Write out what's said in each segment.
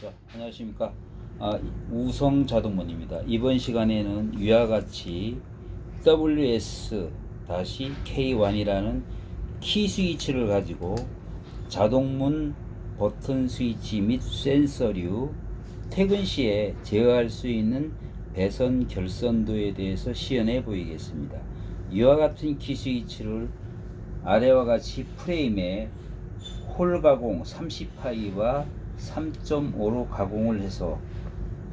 자, 안녕하십니까. 아, 우성 자동문입니다. 이번 시간에는 위와 같이 WS-K1이라는 키 스위치를 가지고 자동문 버튼 스위치 및 센서류 퇴근 시에 제어할 수 있는 배선 결선도에 대해서 시연해 보이겠습니다. 이와 같은 키 스위치를 아래와 같이 프레임에 홀 가공 30파이와 3.5로 가공을 해서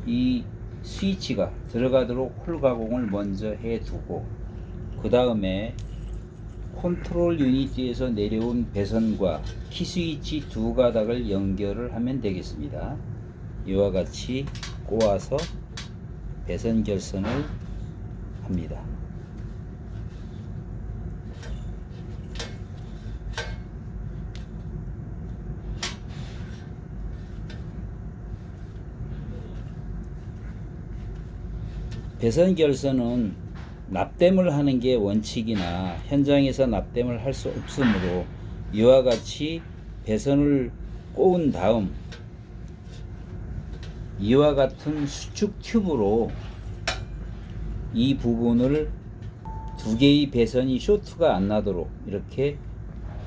이 스위치가 들어가도록 홀 가공을 먼저 해 두고 그 다음에 컨트롤 유니티에서 내려온 배선과 키 스위치 두 가닥을 연결을 하면 되겠습니다. 이와 같이 꼬아서 배선 결선을 합니다. 배선 결선은 납땜을 하는 게 원칙이나 현장에서 납땜을 할 수 없으므로 이와 같이 배선을 꼬은 다음 이와 같은 수축 튜브로 이 부분을 두 개의 배선이 쇼트가 안 나도록 이렇게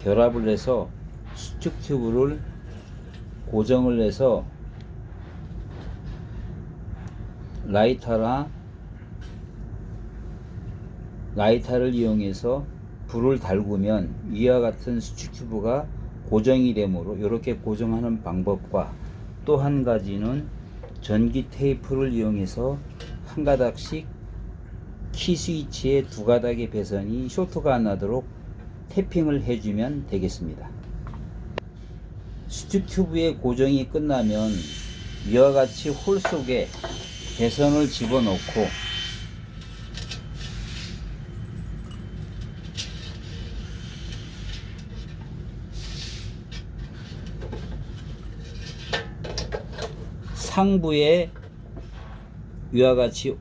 결합을 해서 수축 튜브를 고정을 해서 라이터나 라이터를 이용해서 불을 달구면 위와 같은 수축 튜브가 고정이 되므로 이렇게 고정하는 방법과 또 한 가지는 전기 테이프를 이용해서 한 가닥씩 키 스위치의 두 가닥의 배선이 쇼트가 안 나도록 태핑을 해주면 되겠습니다. 수축 튜브의 고정이 끝나면 이와 같이 홀 속에 배선을 집어넣고 상부에 위와 같이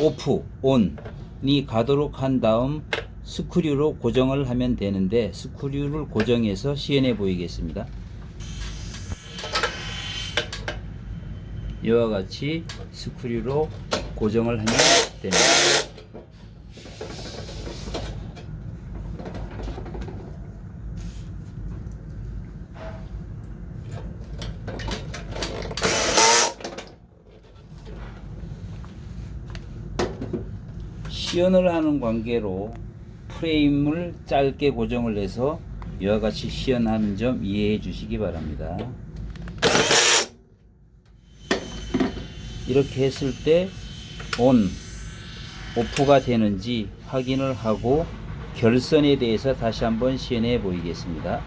오프, 온이 가도록 한 다음 스크류로 고정을 하면 되는데 스크류를 고정해서 시연해 보이겠습니다. 이와 같이 스크류로 고정을 하면 됩니다. 시연을 하는 관계로 프레임을 짧게 고정을 해서 이와 같이 시연하는 점 이해해 주시기 바랍니다. 이렇게 했을 때 온, 오프가 되는지 확인을 하고 결선에 대해서 다시 한번 시연해 보이겠습니다.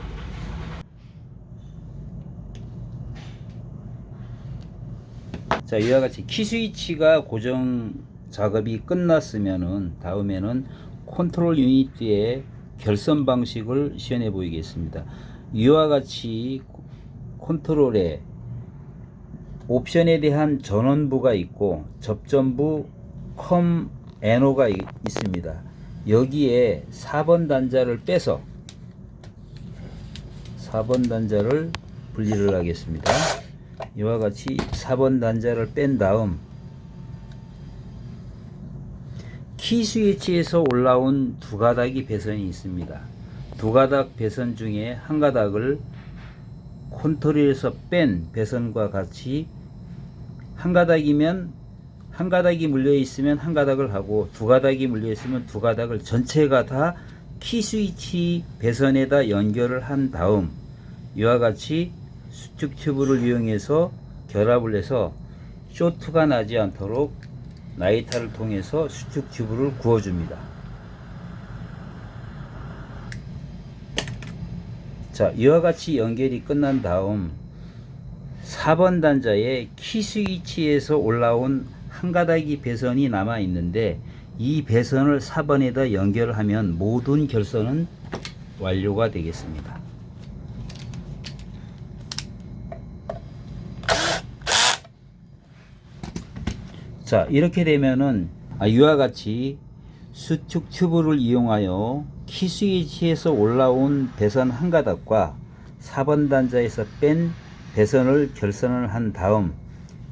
자, 이와 같이 키 스위치가 고정 작업이 끝났으면은 다음에는 컨트롤 유니트의 결선 방식을 시연해 보이겠습니다. 이와 같이 컨트롤에 옵션에 대한 전원부가 있고 접전부 컴 NO가 있습니다. 여기에 4번 단자를 빼서 4번 단자를 분리를 하겠습니다. 이와 같이 4번 단자를 뺀 다음 키 스위치에서 올라온 두 가닥이 배선이 있습니다. 두 가닥 배선 중에 한 가닥을 컨트롤에서 뺀 배선과 같이 한 가닥이면 한 가닥이 물려 있으면 한 가닥을 하고 두 가닥이 물려 있으면 두 가닥을 전체가 다 키 스위치 배선에다 연결을 한 다음 이와 같이 수축 튜브를 이용해서 결합을 해서 쇼트가 나지 않도록 나이타를 통해서 수축 튜브를 구워줍니다. 자, 이와 같이 연결이 끝난 다음 4번 단자에 키 스위치에서 올라온 한 가닥이 배선이 남아 있는데 이 배선을 4번에다 연결하면 모든 결선은 완료가 되겠습니다. 자 이렇게 되면은 아, 이와 같이 수축 튜브를 이용하여 키 스위치에서 올라온 배선 한 가닥과 4번 단자에서 뺀 배선을 결선을 한 다음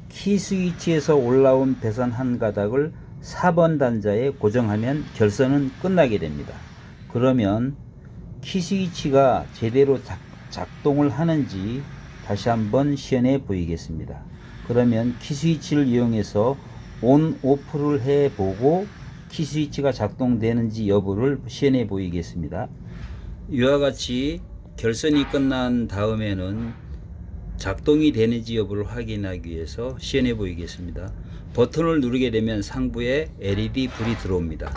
키 스위치에서 올라온 배선 한 가닥을 4번 단자에 고정하면 결선은 끝나게 됩니다. 그러면 키 스위치가 제대로 작, 작동을 하는지 다시 한번 시연해 보이겠습니다. 그러면 키 스위치를 이용해서 온 오프를 해 보고 키 스위치가 작동되는지 여부를 시연해 보이겠습니다. 이와 같이 결선이 끝난 다음에는 작동이 되는지 여부를 확인하기 위해서 시연해 보이겠습니다. 버튼을 누르게 되면 상부에 LED 불이 들어옵니다.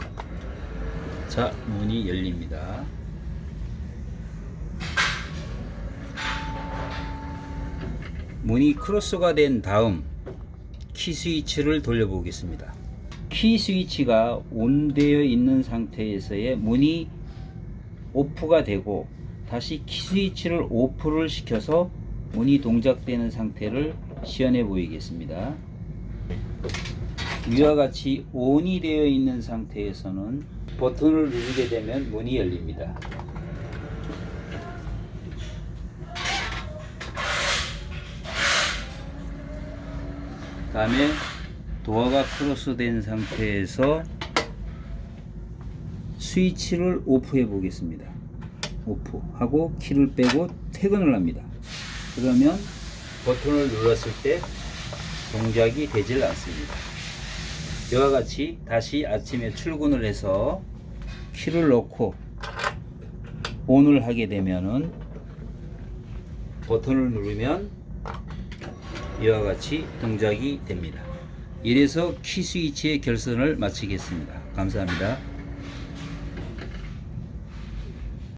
자, 문이 열립니다. 문이 크로스가 된 다음 키 스위치를 돌려보겠습니다. 키 스위치가 온되어 있는 상태에서의 문이 오프가 되고 다시 키 스위치를 오프를 시켜서 문이 동작되는 상태를 시연해 보이겠습니다. 위와 같이 ON이 되어 있는 상태에서는 버튼을 누르게 되면 문이 열립니다. 다음에 도어가 크로스된 상태에서 스위치를 오프해 보겠습니다. 오프 하고 키를 빼고 퇴근을 합니다. 그러면 버튼을 눌렀을 때 동작이 되질 않습니다. 이와 같이 다시 아침에 출근을 해서 키를 넣고 ON을 하게 되면은 버튼을 누르면 이와 같이 동작이 됩니다. 이래서 키 스위치의 결선을 마치겠습니다. 감사합니다.